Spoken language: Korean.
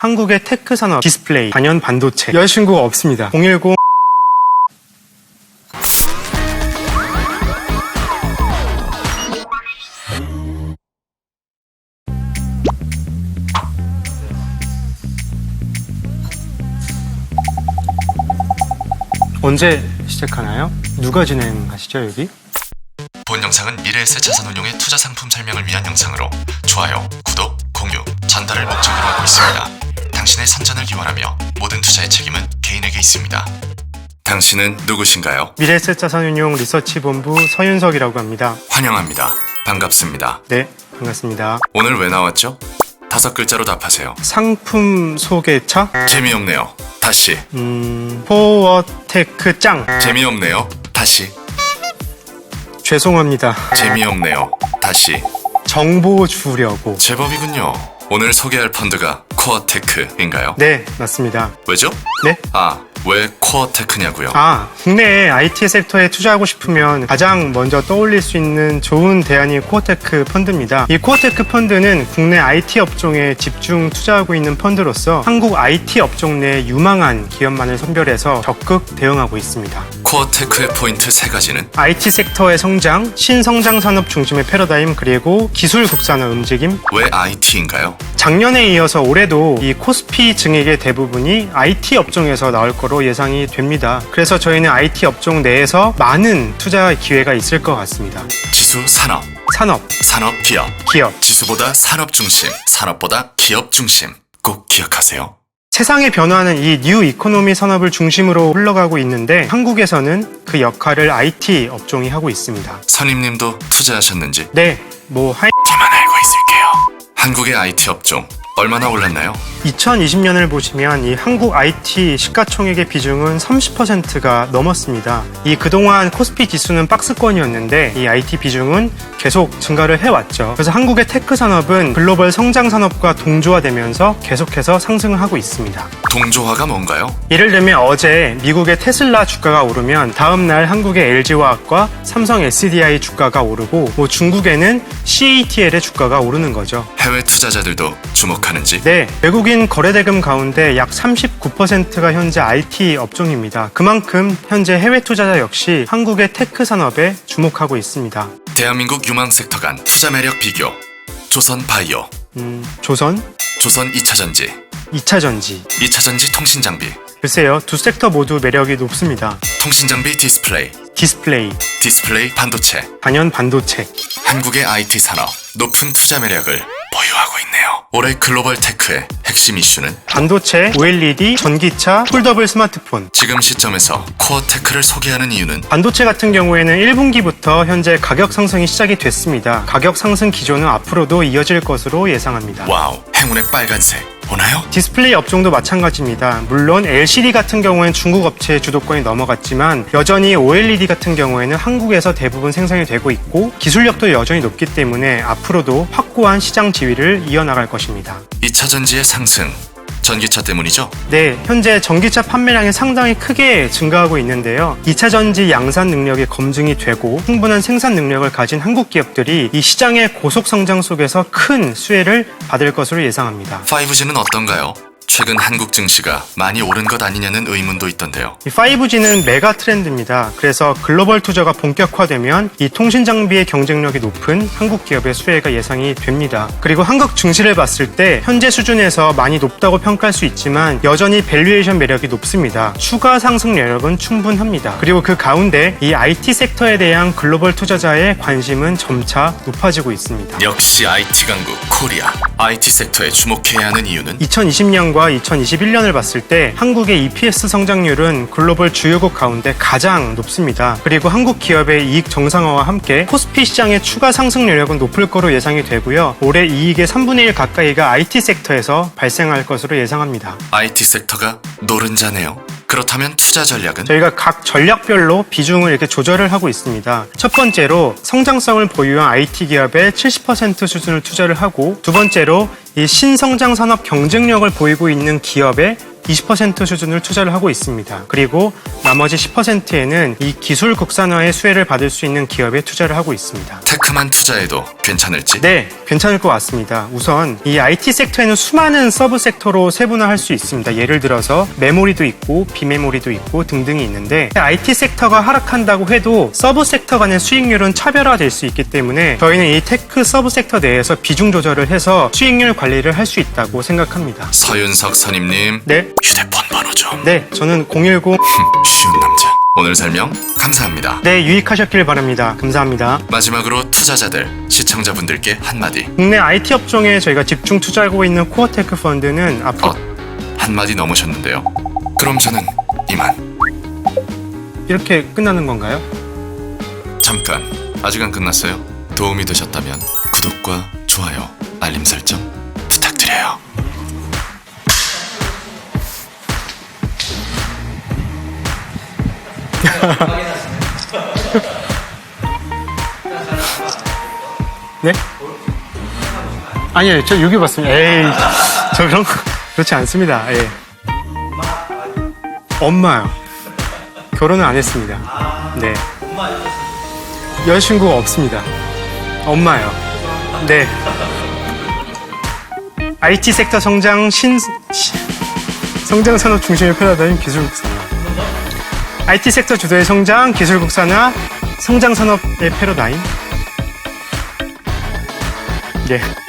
한국의 테크 산업, 디스플레이, 단연 반도체, 여자친구가 없습니다. 010 언제 시작하나요? 누가 진행하시죠, 여기? 본 영상은 미래에셋 자산운용의 투자 상품 설명을 위한 영상으로 좋아요, 구독, 공유, 전달을 목적으로 하고 있습니다. 당신의 선전을 기원하며 모든 투자의 책임은 개인에게 있습니다. 당신은 누구신가요? 미래에셋 자산운용 리서치 본부 서윤석이라고 합니다. 환영합니다. 반갑습니다. 네, 반갑습니다. 오늘 왜 나왔죠? 다섯 글자로 답하세요. 상품 소개차? 재미없네요. 다시. 음, 포어테크 짱. 재미없네요. 다시. 죄송합니다. 재미없네요. 다시. 정보 주려고. 제법이군요. 오늘 소개할 펀드가 코어테크인가요? 네, 맞습니다. 왜죠? 네? 아, 왜 코어테크냐고요? 아, 국내 IT 섹터에 투자하고 싶으면 가장 먼저 떠올릴 수 있는 좋은 대안이 코어테크 펀드입니다. 이 코어테크 펀드는 국내 IT 업종에 집중 투자하고 있는 펀드로서 한국 IT 업종 내 유망한 기업만을 선별해서 적극 대응하고 있습니다. 코어테크의 포인트 세 가지는 IT 섹터의 성장, 신성장 산업 중심의 패러다임, 그리고 기술 국산화 움직임, 왜 IT인가요? 작년에 이어서 올해도 이 코스피 증액의 대부분이 IT 업종에서 나올 거로 예상이 됩니다. 그래서 저희는 IT 업종 내에서 많은 투자 기회가 있을 것 같습니다. 지수 산업, 산업, 산업 기업. 기업. 지수보다 산업 중심, 산업보다 기업 중심. 꼭 기억하세요. 세상의 변화는 이 뉴 이코노미 산업을 중심으로 흘러가고 있는데 한국에서는 그 역할을 IT 업종이 하고 있습니다. 선임님도 투자하셨는지 네, 뭐 하이 기만 알고 있을게요. 한국의 IT 업종 얼마나 올랐나요? 2020년을 보시면 이 한국 IT 시가총액의 비중은 30%가 넘었습니다. 이 그동안 코스피 지수는 박스권이었는데 이 IT 비중은 계속 증가를 해왔죠. 그래서 한국의 테크 산업은 글로벌 성장 산업과 동조화되면서 계속해서 상승을 하고 있습니다. 동조화가 뭔가요? 예를 들면 어제 미국의 테슬라 주가가 오르면 다음날 한국의 LG화학과 삼성 SDI 주가가 오르고 뭐 중국에는 CATL의 주가가 오르는 거죠. 해외 투자자들도 주목하 는지 네, 외국인 거래대금 가운데 약 39%가 현재 IT 업종입니다. 그만큼 현재 해외 투자자 역시 한국의 테크 산업에 주목하고 있습니다. 대한민국 유망 섹터 간 투자 매력 비교 조선 바이오 음, 조선, 조선 2차전지 2차전지. 2차전지 통신 장비 글쎄요, 두 섹터 모두 매력이 높습니다. 통신 장비 디스플레이 디스플레이, 디스플레이 반도체 단연 반도체. 한국의 IT 산업 높은 투자 매력을. 올해 글로벌 테크의 핵심 이슈는 반도체, OLED, 전기차, 폴더블 스마트폰. 지금 시점에서 코어 테크를 소개하는 이유는 반도체 같은 경우에는 1분기부터 현재 가격 상승이 시작이 됐습니다. 가격 상승 기조는 앞으로도 이어질 것으로 예상합니다. 와우 행운의 빨간색 오나요? 디스플레이 업종도 마찬가지입니다. 물론 LCD 같은 경우에는 중국 업체의 주도권이 넘어갔지만 여전히 OLED 같은 경우에는 한국에서 대부분 생산이 되고 있고 기술력도 여전히 높기 때문에 앞으로도 확고한 시장 지위를 이어나갈 것입니다. 2차 전지의 상승 전기차 때문이죠? 네, 현재 전기차 판매량이 상당히 크게 증가하고 있는데요. 2차 전지 양산 능력이 검증이 되고 충분한 생산 능력을 가진 한국 기업들이 이 시장의 고속 성장 속에서 큰 수혜를 받을 것으로 예상합니다. 5G는 어떤가요? 최근 한국 증시가 많이 오른 것 아니냐는 의문도 있던데요. 이 5G는 메가 트렌드입니다. 그래서 글로벌 투자가 본격화되면 이 통신 장비의 경쟁력이 높은 한국 기업의 수혜가 예상이 됩니다. 그리고 한국 증시를 봤을 때 현재 수준에서 많이 높다고 평가할 수 있지만 여전히 밸류에이션 매력이 높습니다. 추가 상승 여력은 충분합니다. 그리고 그 가운데 이 IT 섹터에 대한 글로벌 투자자의 관심은 점차 높아지고 있습니다. 역시 IT 강국 코리아 IT 섹터에 주목해야 하는 이유는 2020년과 2021년을 봤을 때 한국의 EPS 성장률은 글로벌 주요국 가운데 가장 높습니다. 그리고 한국 기업의 이익 정상화와 함께 코스피 시장의 추가 상승 여력은 높을 거로 예상이 되고요. 올해 이익의 3분의 1 가까이가 IT 섹터에서 발생할 것으로 예상합니다. IT 섹터가 노른자네요. 그렇다면 투자 전략은 저희가 각 전략별로 비중을 이렇게 조절을 하고 있습니다. 첫 번째로 성장성을 보유한 IT 기업의 70% 수준을 투자를 하고 두 번째로 이 신성장 산업 경쟁력을 보이고 있는 기업의 20% 수준을 투자를 하고 있습니다. 그리고 나머지 10%에는 이 기술 국산화의 수혜를 받을 수 있는 기업에 투자를 하고 있습니다. 리스크만 투자해도 괜찮을지? 네, 괜찮을 것 같습니다. 우선 이 IT 섹터에는 수많은 서브 섹터로 세분화할 수 있습니다. 예를 들어서 메모리도 있고 비메모리도 있고 등등이 있는데 IT 섹터가 하락한다고 해도 서브 섹터 간의 수익률은 차별화될 수 있기 때문에 저희는 이 테크 서브 섹터 내에서 비중 조절을 해서 수익률 관리를 할 수 있다고 생각합니다. 서윤석 선임님 네, 휴대폰 번호 좀 네, 저는 010 쉬운 남자 오늘 설명 감사합니다. 네, 유익하셨길 바랍니다. 감사합니다. 마지막으로 투자자들 시청자분들께 한마디. 국내 IT 업종에 저희가 집중 투자하고 있는 코어테크 펀드는 앞으로 어 한마디 넘으셨는데요. 그럼 저는 이만. 이렇게 끝나는 건가요? 잠깐. 아직 안 끝났어요. 도움이 되셨다면 구독과 좋아요 알림 설정 부탁드려요 네? 아니요, 저 여기 봤습니다. 에이, 저 그런 거 그렇지 않습니다. 예. 엄마요. 결혼은 안 했습니다. 네. 여자친구가 없습니다. 엄마요. 네. IT 섹터 성장 신, 시- 성장 산업 중심의 패러다임 기술 국 산업. IT 섹터 주도의 성장 기술 국 산업 성장 산업의 패러다임. 예.